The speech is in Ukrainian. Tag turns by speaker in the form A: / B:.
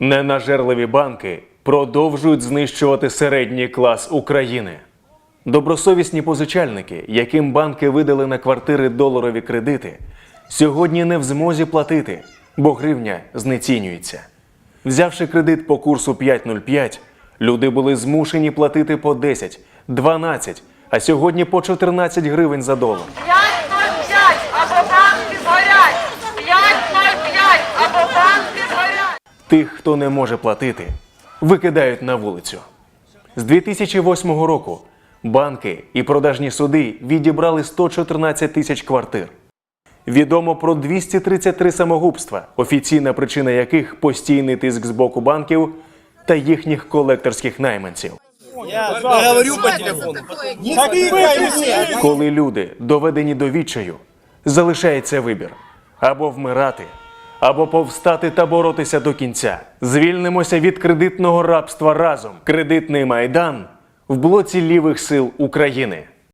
A: Ненажерливі банки продовжують знищувати середній клас України. Добросовісні позичальники, яким банки видали на квартири доларові кредити, сьогодні не в змозі платити, бо гривня знецінюється. Взявши кредит по курсу 5.05, люди були змушені платити по 10, 12, а сьогодні по 14 гривень за долар.
B: 505 або банки згорять! 505 або банки згорять!
A: Тих, хто не може платити, викидають на вулицю. З 2008 року банки і продажні суди відібрали 114 тисяч квартир. Відомо про 233 самогубства, офіційна причина яких постійний тиск з боку банків та їхніх колекторських найманців.
C: Я говорю по телефону.
A: Коли люди доведені до відчаю, залишається вибір або вмирати, або повстати та боротися до кінця. Звільнимося від кредитного рабства разом. Кредитний майдан в блоці лівих сил України.